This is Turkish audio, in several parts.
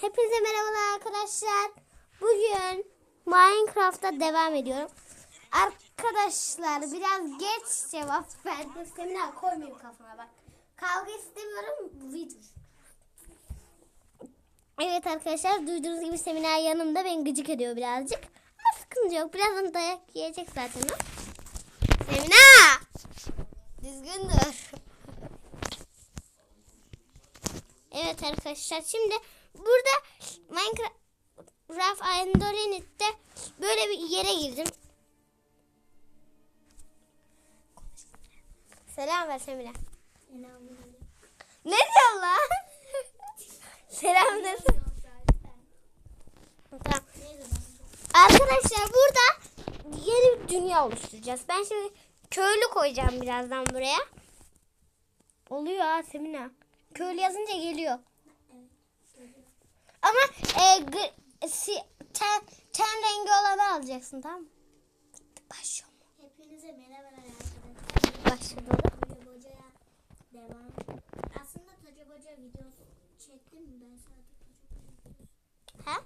Hepinize merhabalar arkadaşlar. Bugün Minecraft'ta devam ediyorum. Arkadaşlar biraz geç cevap verdim. Semina koymayayım kafana bak. Kavga istemiyorum. Video. Evet arkadaşlar duyduğunuz gibi Semina yanımda beni gıcık ediyor birazcık. Ama sıkıntı yok. Birazdan dayak yiyecek zaten. Semina! Düzgün dur. Evet arkadaşlar şimdi burada Minecraft Endorenit'te böyle bir yere girdim. Selam ver Semile. Ne diyorsun lan? Selam. Tamam. Arkadaşlar burada yeni bir dünya oluşturacağız. Ben şimdi köylü koyacağım birazdan buraya. Oluyor ha Semina. Köylü yazınca geliyor. Ama e, si, ten, ten rengi olanı alacaksın tamam mı? Başlıyor mu? Hepinize merhaba arkadaşlar. Başladı. Devam. Aslında Taca Boca videosu çektim mi? Ben sadece Ha?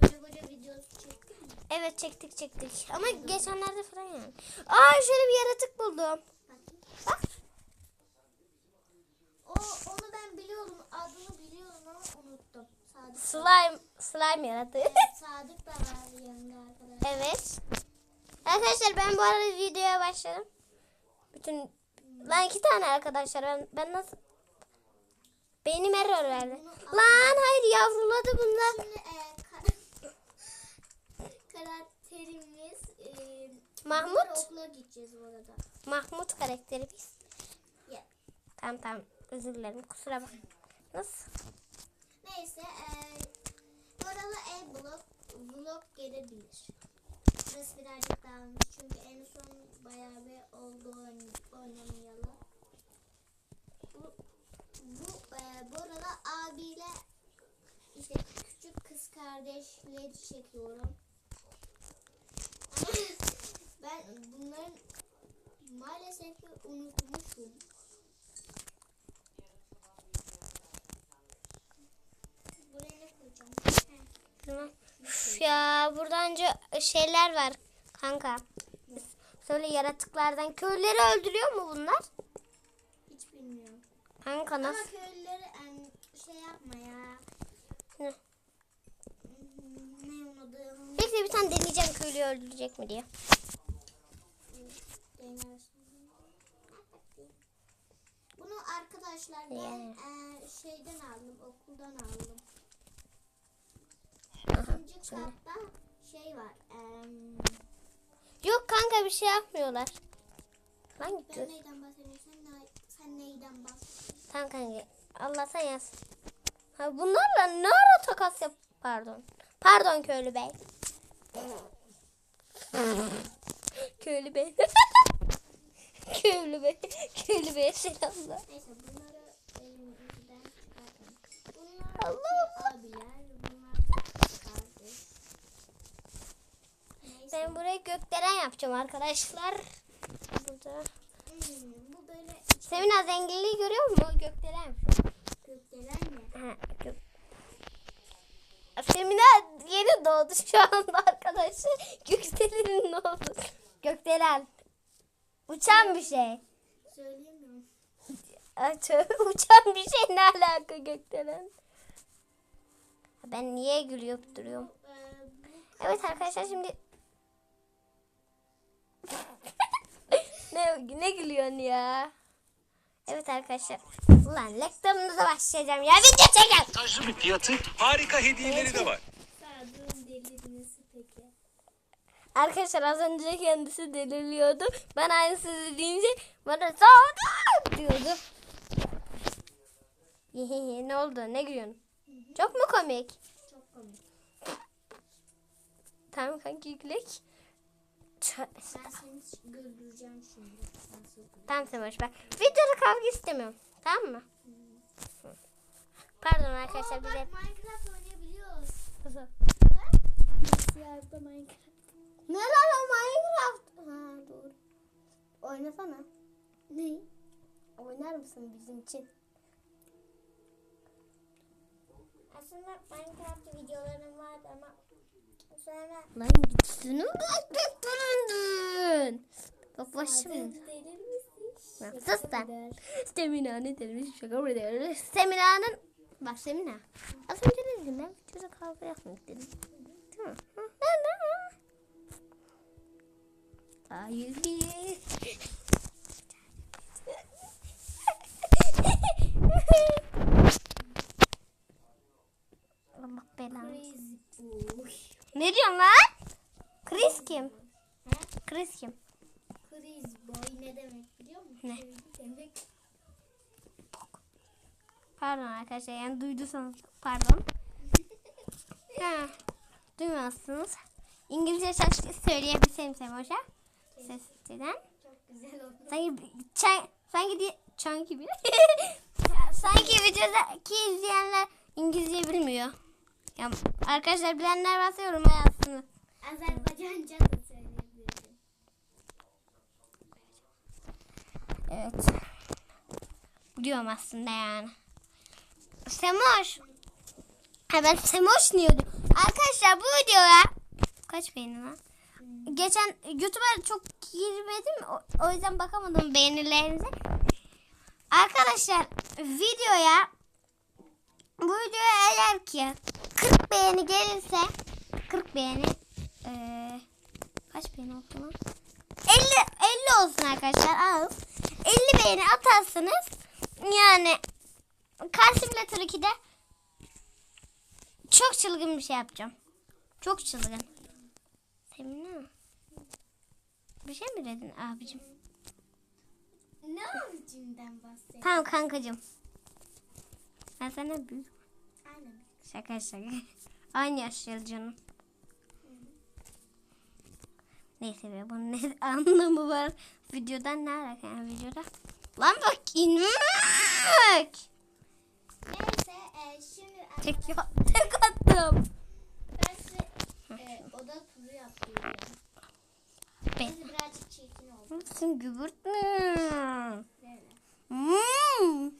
Taca Boca videosu çektim mi? Evet çektik çektik. Ama geçenlerde falan yani. Aa şöyle bir yaratık buldum. Bak. O, onu ben biliyorum. Adını biliyorum ama unuttum. Sadık. Slime, slime yaratığı. Evet, Sadık da var yanında arkadaşlar. evet. Arkadaşlar ben bu arada videoya başladım. Bütün ben iki tane arkadaşlar ben ben nasıl Beynim error verdi. Lan hayır yavruladı bunlar. Şimdi e, kar- karakterimiz e, Mahmut. okula gideceğiz bu arada. Mahmut karakteri biz. Ya. Tamam tamam özür dilerim kusura bak. Nasıl? Neyse eee oralı ev blok vlog gelebilir. Burası birazcık dağılmış çünkü en son bayağı bir oldu oyn- oynamayalı. Bu, bu eee bu arada abiyle işte küçük kız kardeşleri çekiyorum. Ben bunların maalesef unutmuşum. Buraya ne koyacağım? Heh. Tamam. Üf ya buradan şeyler var kanka. Söyle yaratıklardan köyleri öldürüyor mu bunlar? Hiç bilmiyorum. Kanka Ama nasıl? köylüleri em, şey yapma ya. Ne? Ne adı? Bekle bir tane deneyeceğim köylüyü öldürecek mi diye. Bunu arkadaşlar ben Yani. e, şeyden aldım, okuldan aldım. Katta şey var. em, Yok kanka bir şey yapmıyorlar. Lan ben neyden bahsediyorum? Sen, sen neyden bahsediyorsun? Tamam kanka. Allah sen yaz. Ha, bunlarla ne ara takas yap? Pardon. Pardon köylü bey. köylü bey. köylü bey. Köylü bey selamlar. Neyse bunları elimizden çıkartalım. Bunlar Allah. abiler, bunlar kardeş. Neyse. Ben buraya gökdelen yapacağım arkadaşlar. Burada. Hmm, bu böyle Semina zenginliği görüyor musun? Gökdelen. gökdelen mi? Ha, gök. Semina yeni doğdu şu anda arkadaşlar. Gökdelenin ne oldu? Gökdelen. Uçan bir şey. Söyleyemiyorum. Uçan bir şey ne alaka gökdelen? Ben niye gülüp duruyorum? Ee, Evet arkadaşlar şimdi ne ne gülüyorsun ya? Evet arkadaşlar. Ulan reklamınıza başlayacağım ya. Video çekin. Avantajlı bir fiyatı, harika hediyeleri de var. Arkadaşlar az önce kendisi deliriyordu. Ben aynısını deyince bana sağda diyordu. ne oldu? Ne gülüyorsun? Çok mu komik? Çok komik. Tamam kanki gülek. Tövbe. Ben seni güldüreceğim şimdi. Tamam sen boş ver. Videoda kavga istemiyorum. Tamam mı? Pardon arkadaşlar Oo, bize. bak Minecraft oynayabiliyoruz. Bak. Bilgisayarda Minecraft. Ne lan o Minecraft? Ha doğru. Oynasana. Ne? Oynar mısın bizim için? Aslında Minecraft videolarım vardı ama sonra Lan bak durundun. Bak başım. Sus lan. Semina ne demiş şaka mı demiş. Semina'nın bak Semina. Az önce ne dedim ben videoda kavga yapmak dedim. Değil mi? Hayır bir. Allah belanı. Ne diyorsun lan? Chris kim? He? Chris kim? Crazy boy ne demek biliyor musun? Ne? Demek Pardon arkadaşlar yani duyduysanız pardon. ha, duymazsınız. İngilizce şarkı söyleyebilsem Semoş'a. Sesinden. çok güzel oldu. Sanki çay, sanki diye çan gibi. sanki videodaki izleyenler İngilizce bilmiyor. Ya, arkadaşlar bilenler varsa yoruma yazsın. Azerbaycanca da söyleyebilirsin. Evet. Biliyorum aslında yani. Semoş. Ben Semoş diyorum? Arkadaşlar bu videoya kaç beğeni lan? Geçen YouTube'a çok girmedim. O, o yüzden bakamadım beğenilerinize. Arkadaşlar videoya bu videoya eğer ki 40 beğeni gelirse 40 beğeni eee, kaç beğeni oldu lan? 50 50 olsun arkadaşlar az. 50 beğeni atarsanız yani karşımda tabii ki de çok çılgın bir şey yapacağım. Çok çılgın. Semina. Bir şey mi dedin abicim? Ne avucundan bahsediyorsun? Tamam kankacığım. Ben sana büyük. Aynen. Şaka şaka. Aynı yaşlı canım. Neyse be bunun ne anlamı var? Videodan ne alaka yani videoda? Lan bak inmek. Neyse e, şimdi Tek, tek attım. ben size e, oda turu yapıyorum. Ben. Birazcık çirkin oldu. Sen gübürtme. Böyle. Hmm.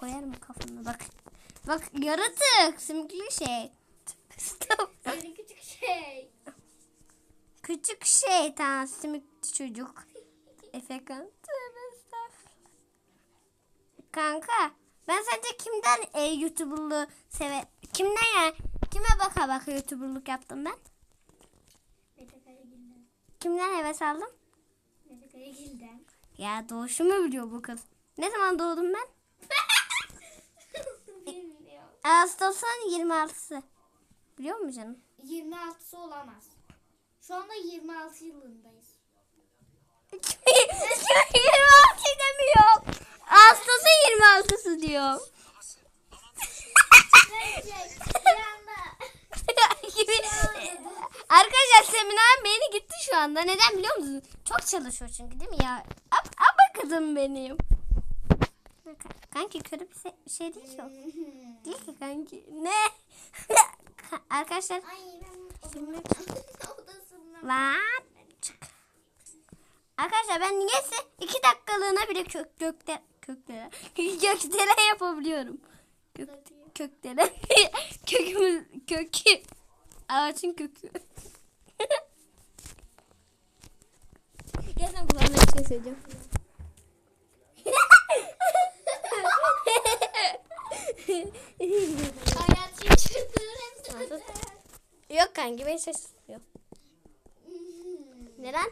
Koyarım kafana bak. Bak yaratık. Simkli şey. Stop. Seni küçük şey. Küçük şeytan simikli çocuk. Efekan. Kanka ben sence kimden e, YouTuber'lığı seve... Kimden ya? Kime baka baka YouTuber'lık yaptım ben? Mete Karagil'den. Kimden heves aldım? Mete Karagil'den. Ya doğuşumu biliyor bu kız. Ne zaman doğdum ben? Ağustos'un 26'sı. Biliyor musun canım? 26'sı olamaz. Şu anda 26 yılındayız. 26 demiyor. Ağustos'un 26'sı diyor. Arkadaşlar seminer beni gitti şu anda. Neden biliyor musunuz? Çok çalışıyor çünkü değil mi ya? Ab, kızım benim. Kanki kötü bir se- şey değil ki o. Değil ki kanki. Ne? Arkadaşlar Şimdi- lan çık. Arkadaşlar ben niyeyse iki dakikalığına bile kök gökte köklere gökdelen yapabiliyorum. Gök, kökdelen. Kökümüz kökü. Ağaçın kökü. Sen kulağına bir şey söyleyeceğim. Hayat yaşadığın hepsi Yok kanki ben şaşırtmıyor. Neden?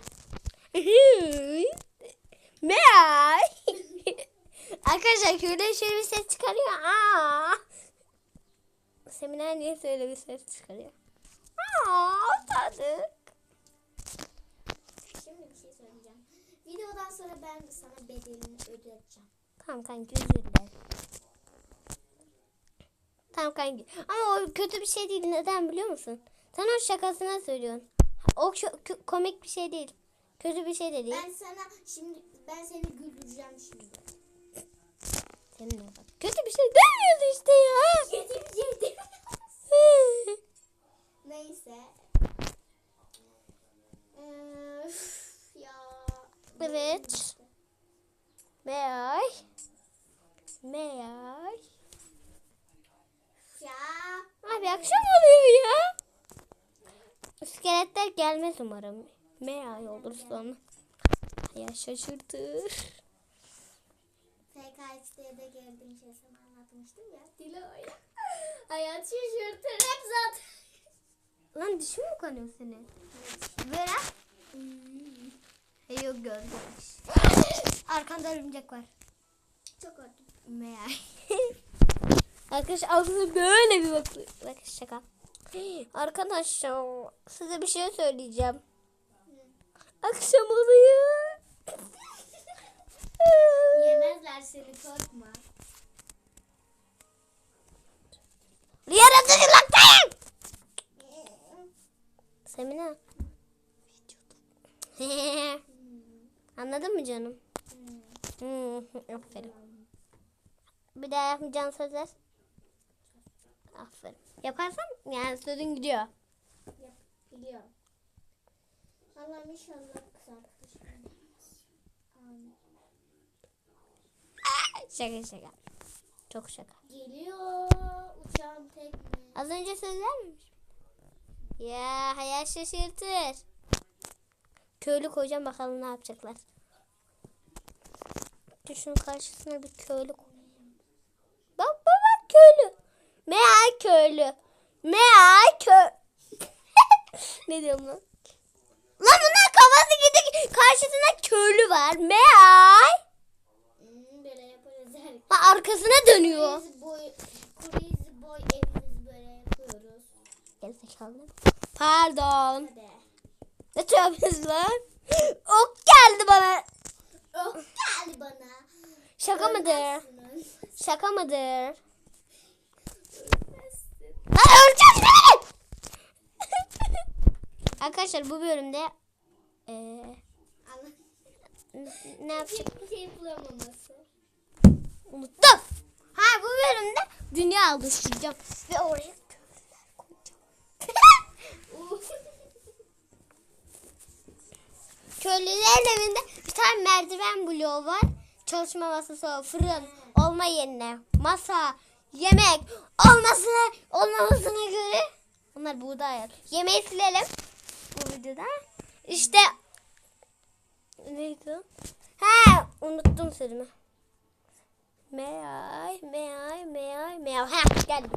Meray. Arkadaşlar şöyle şöyle bir ses çıkarıyor. Aa. Seminer niye öyle bir ses çıkarıyor? Aa, tadık. Şimdi bir şey söyleyeceğim. Videodan sonra ben sana bedelini ödeyeceğim. Tamam kanki özür dilerim. Tamam kanki. Ama o kötü bir şey değil. Neden biliyor musun? Sen o şakasına söylüyorsun. O komik bir şey değil. Kötü bir şey de değil. Ben sana şimdi ben seni güldüreceğim şimdi. Seninle bak. Kötü bir şey demiyorsun işte ya. Yedim yedim. Neyse. Ee, üf, ya. Evet. Meray. Meray. Ya. Akşam oluyor ya. Gelmez umarım. Meğer olur sonra. Ya şaşırtır. PKX'de girdiğim şey sana anlatmıştım ya. Dilo'ya. Hayat şaşırtır hep zaten. Lan dişi mi kanıyor senin? Böyle. E yok gözlemiş. Arkanda örümcek var. Çok korktum. Meğer. Arkadaşlar ağzına böyle bir bak. Bak şaka. Arkadaşlar size bir şey söyleyeceğim. Akşam oluyor. Yemezler seni korkma. Yaratıcılıktayım. Semina. Anladın mı canım? Hmm, aferin. Bir daha yapmayacağın söz ver. Aferin. Yaparsan yani sözün gidiyor. Yap, biliyorum. Allah'ım inşallah. Amin. Şaka şaka. Çok şaka. Geliyor uçağın tekne. Az önce söz vermemiş. Ya hayal şaşırtır. Köylü koyacağım bakalım ne yapacaklar. Düşün karşısına bir köylü koy. Bak bak bak köylü. Meğer köylü. Meğer kö... ne diyorum lan? Lan bunlar kafası gidik. Karşısında köylü var. Meğer. Hmm. Ha, arkasına dönüyor. Crazy boy, crazy boy evimiz böyle yapıyoruz. Gerizekalı. Pardon. Hadi. Ne yapıyorsun lan? Ok geldi bana. Oh geldi bana. Şaka mıdır? Şaka mıdır? Lan öleceğim seni! Arkadaşlar bu bölümde Allah. ne? Hiçbir şey bulamaması. Unuttum. Ha bu bölümde dünya oluşturacağım ve oraya köylüler koyacağım. Köylülerin evinde bir tane merdiven bloğu var. Çalışma masası, fırın olma yerine masa, yemek olmasına olmamasına göre onlar buğday yer. Yemeği silelim bu videoda. İşte neydi? Ha unuttum sözümü. Meay, meay, meay, meay. Ha geldim.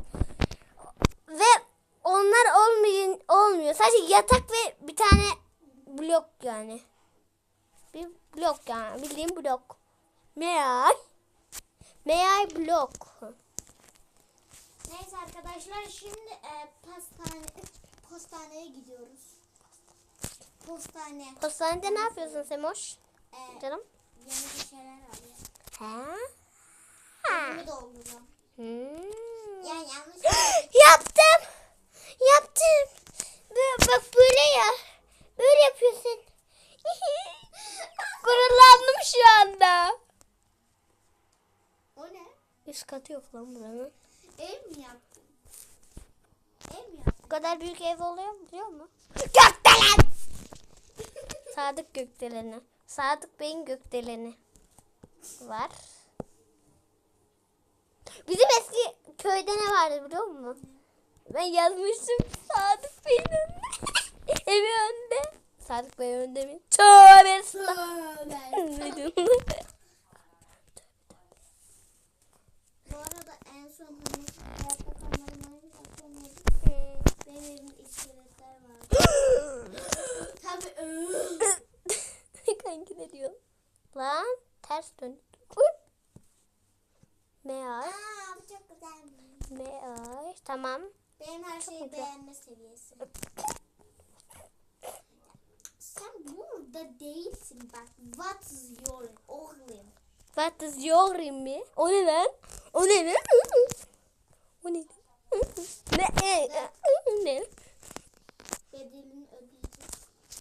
Ve onlar olmayın olmuyor. Sadece yatak ve bir tane blok yani. Bir blok yani. Bildiğim blok. Meay. Meay blok. Neyse arkadaşlar şimdi e, pastane, postaneye gidiyoruz. Postane. Postanede ne yapıyorsun Semoş? E, Canım. yeni bir şeyler alıyor. Ha? Elimi dolduracağım. Hmm. Yani yanlış Yaptım. Yaptım. Böyle, bak böyle ya. Böyle yapıyorsun. Gururlandım şu anda. O ne? Üst katı yok lan buranın. Ev mi yaptın? Ev mi yaptın? Bu kadar büyük ev oluyor mu biliyor musun? Gökdelen! Sadık Gökdelen'i. Sadık Bey'in Gökdelen'i var. Bizim eski köyde ne vardı biliyor musun? Ben yazmıştım Sadık Bey'in önünde. Evi önde. Sadık Bey önde mi? Tövbe estağfurullah. Ne diyorsun? Bu arada en son hani hayatta kalmadım hani yapamadım. Benim evimde iskeletler var. Tabii. Kanki ne diyor? Lan ters dön. Meğer. Aa bu çok güzelmiş. Meğer. Tamam. Benim her şeyi güzel. beğenme seviyesi. Sen burada değilsin bak. What is your oğlum? What is your mi? O ne lan? O ne lan? O ne? Ne? Ne? Ödeyeceğiz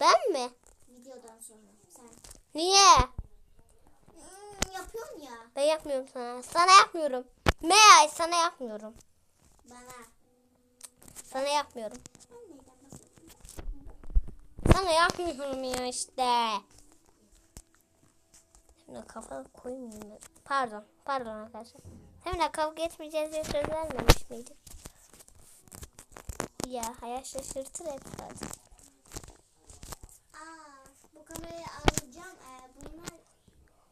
Ben mi? videodan sonra. Sen Niye? hmm, yapıyorsun ya Ben yapmıyorum sana. Sana yapmıyorum. Meğer sana yapmıyorum. bana. Sana yapmıyorum. Sana yapmıyorum ya işte. Şimdi kafa koymayayım ben. Pardon. Pardon arkadaşlar. Hem de kavga etmeyeceğiz diye söz vermemiş miydik? Ya hayat şaşırtır hep zaten. Aa, bu kamerayı alacağım. Ee, bunlar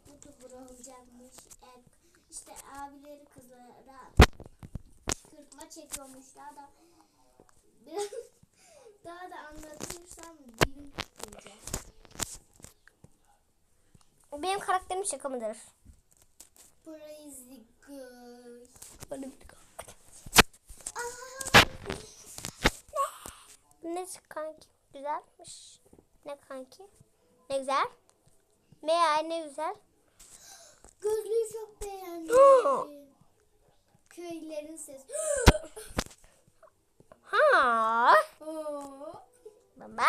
YouTuber olacakmış. Ee, işte abileri kızlara kırpma çekiyormuş. Daha da biraz daha da anlatırsam dilim tutulacak. Benim karakterim şaka mıdır? The God. Böyle bir Ne kanki? Güzelmiş. Ne kanki? Ne güzel. Meğer ne güzel. Gözlüğü çok beğendim. Hı. Köylerin sesi. Ha. Baba.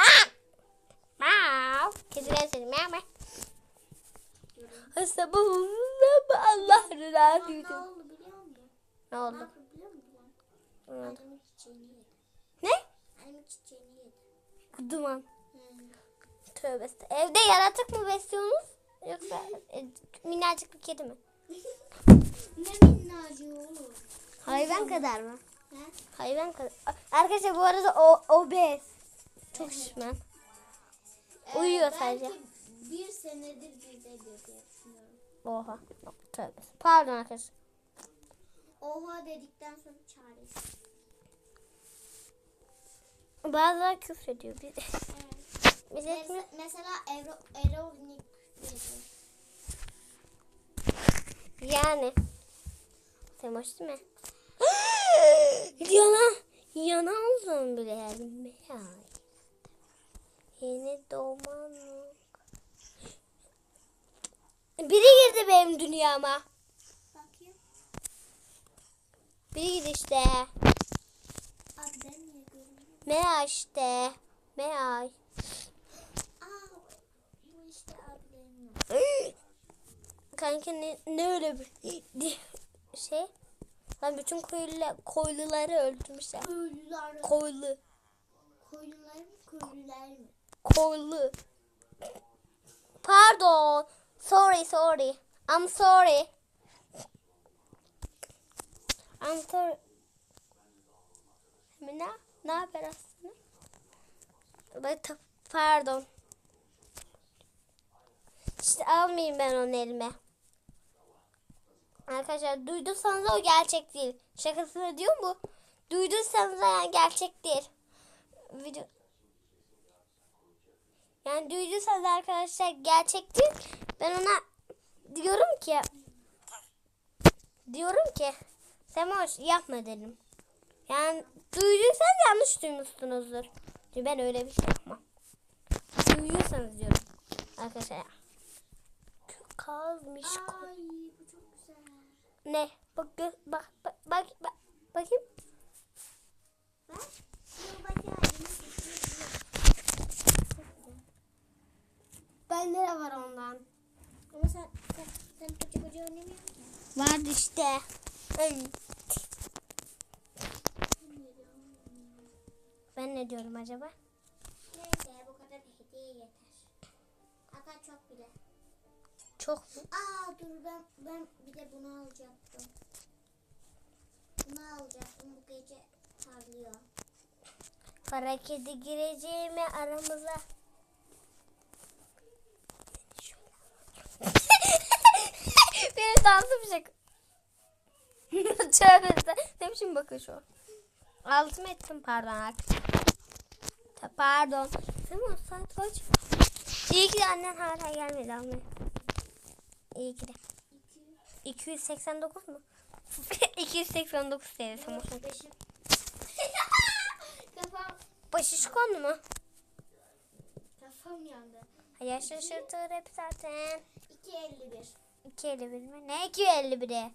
Mav. Kediler seni meow meow. Hasta bu Allah razı Ama ne oldu biliyor musun? Ne oldu? oldu? Annemin çiçeğini yedi. Duman. Hmm. Tövbe. Evde yaratık mı besliyorsunuz? Yoksa e, minnacık bir kedi mi? Ne minnacığı olur. Hayvan kadar mı? He? Hayvan kadar. Arkadaşlar bu arada o obez. Çok şişman. Ee, Uyuyor sadece. bir senedir diyor diye düşünüyorum. Oha. Tövbe. Pardon arkadaşlar. Oha dedikten sonra çaresi. Bazıları küfür ediyor. Biz, Evet. Mes- mesela Ero, Erovnik dedi. Yani. Sen hoş değil mi? yana. Yana oldum bile. Ya. Yeni doğman. Biri girdi benim dünyama. Bakayım. Biri girdi işte. Abi ben niye görünüyorum? Mea işte. Mea. Aa bu işte abilerim yok. Kanka ne, ne öyle bir şey? Ben bütün koyulu, koyluları öldürmüşler. Köylüler. Koylu. Koyunlar mı köylüler mi? Koylu. Pardon. Sorry, sorry. I'm sorry. I'm sorry. Ne? Ne haber aslında? Pardon. İşte almayayım ben onu elime. Arkadaşlar duyduysanız o gerçek değil. Şakasını diyor mu? Duyduysanız yani gerçek değil. Video yani duyduysanız arkadaşlar gerçek değil. Ben ona diyorum ki diyorum ki Semoş yapma dedim. Yani duyduysanız yanlış duymuşsunuzdur. Ben öyle bir şey yapmam. Duyuyorsanız diyorum. Arkadaşlar. Kazmış. Ay bu çok güzel. Ne? Bak bak bak bak, bak bakayım. Bak. Bende de var ondan. Ama sen, sen, sen koca koca oynamıyorsun ki. Vardı işte. Ay. Ben ne diyorum acaba? Neyse bu kadar hediye yeter. Hatta çok bile. Çok mu? Aa dur ben ben bir de bunu alacaktım. Bunu alacaktım bu gece parlıyor. Kara kedi gireceğimi aramıza. Benim dansım şaka. Tövbe. Ne biçim bakış o? Altımı ettim pardon artık. Pardon. Tamam saat kaç? İyi ki annen hala gelmedi almaya. İyi ki de. 289 mu? 289 TL tamam. Beşim. kafam Başışkon mu? kafam yandı. Hayır şaşırtır hep zaten. 2.51. 251 mi? Ne 251'i?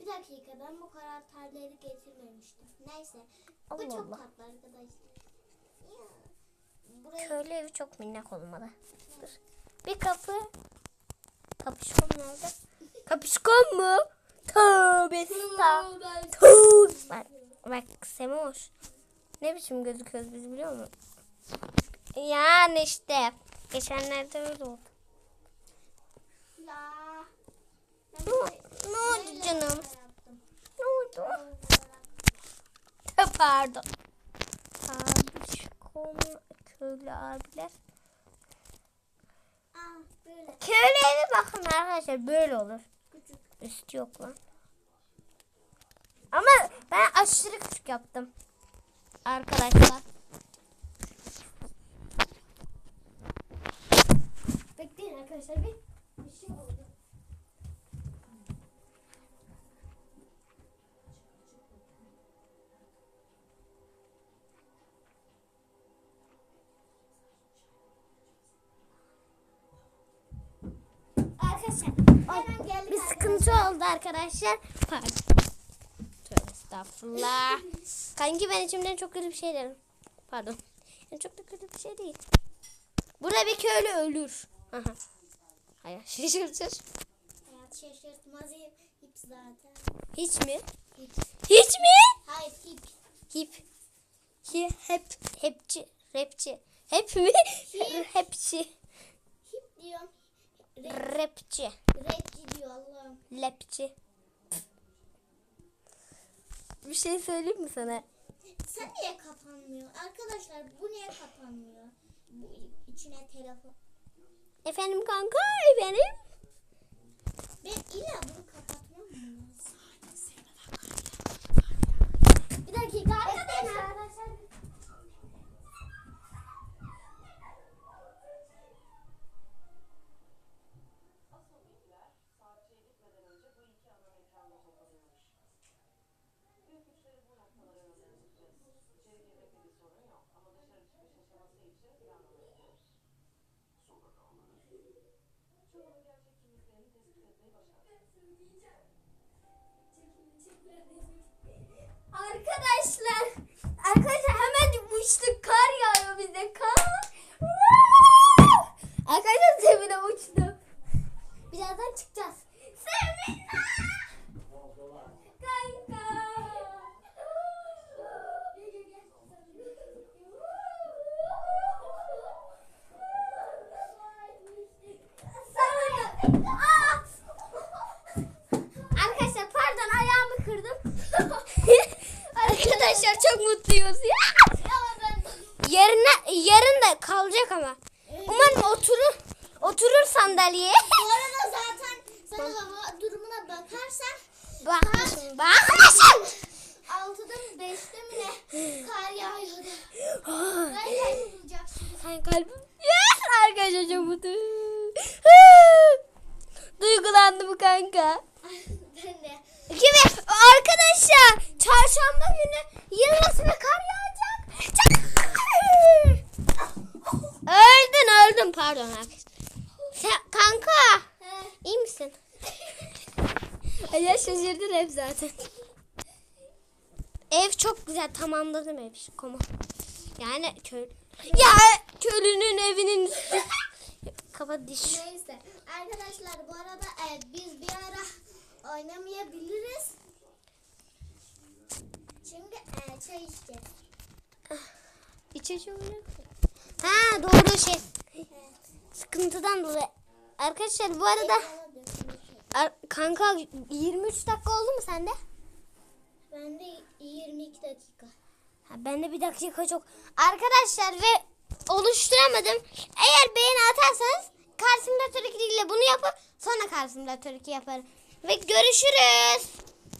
Bir dakika ben bu karakterleri getirmemiştim. Neyse. Bu Allah çok Allah. tatlı arkadaşlar. Ya. Buraya Köylü evi çok minnak olmalı. Dur. Bir kapı. Kapışkon nerede? Kapışkon mu? Tövbe. Tövbe. Bak, bak Semoş. Ne biçim gözüküyoruz biz biliyor musun? Yani işte. Geçenlerde öyle oldu. Ya. Ne, ne oldu canım? Yaptım. Ne oldu? Böyle Pardon. Abi konu köylü abiler. Böyle Köylü evi bakın arkadaşlar böyle olur. küçük. Üstü yok lan. Ama ben aşırı küçük yaptım. Arkadaşlar. Bekleyin arkadaşlar bir, bir şey oldu. Arkadaşlar bir sıkıntı oldu arkadaşlar. Pardon. Tövbe estağfurullah. Kanki ben içimden çok kötü bir şey dedim. Pardon. Yani çok da kötü bir şey değil. Burada bir köylü ölür. Aha. Hayır şaşırtır. Hayat şaşırtmaz hep, hep zaten. Hiç mi? Hip. Hiç mi? Hayır hip. Hip. Hi, hep. Hepçi. Rapçi. Hep mi? Hepçi. Rap, Rapçi. rapçi diyor Allah'ım. Lepçi. Bir şey söyleyeyim mi sana? Sen niye kapanmıyor? Arkadaşlar bu niye kapanmıyor? Bu içine telefon. Efendim kanka efendim. Ben illa bunu kapatmam lazım? Bir dakika arkadaşlar. Arkadaşlar, arkadaşlar hemen uçtuk. Kar yağıyor bize. Kar. arkadaşlar Semine uçtu. Birazdan çıkacağız. Semine! Kanka! Sana Aa! Arkadaşlar pardon ayağımı kırdım. Arkadaşlar çok mutluyuz ya. Yarına yarın da kalacak ama. Umarım oturur oturur sandalyeye. Bu arada zaten sen hava durumuna bakarsan Bakmışım bakmışım. 6'da mı 5'te mi ne kar yağıyordu. Ben kaybolacaksın. Sen kalbim. Yes arkadaşlar çok mutluyum. Duygulandım kanka. ben de. Kimi? Arkadaşlar çarşamba günü yılbaşı ve kar yağacak. Çok- öldün öldün pardon arkadaşlar. Sen, kanka He. iyi misin? ya şaşırdın hep zaten. Ev çok güzel tamamladım ev koma. Yani köy ya köylünün evinin üstü. Kafa diş. Neyse. Arkadaşlar bu arada e, biz bir ara oynamayabiliriz. Şimdi e, çay içeceğiz. İçeceğim öyle. Ha doğru şey. Evet. Sıkıntıdan dolayı. Arkadaşlar bu arada kanka 23 dakika oldu mu sende? Ben de 22 dakika. Ha, ben de bir dakika çok. Arkadaşlar ve oluşturamadım. Eğer beğeni atarsanız Kar Simülatör 2 ile bunu yapıp sonra Kar Simülatör 2 yaparım. Ve görüşürüz.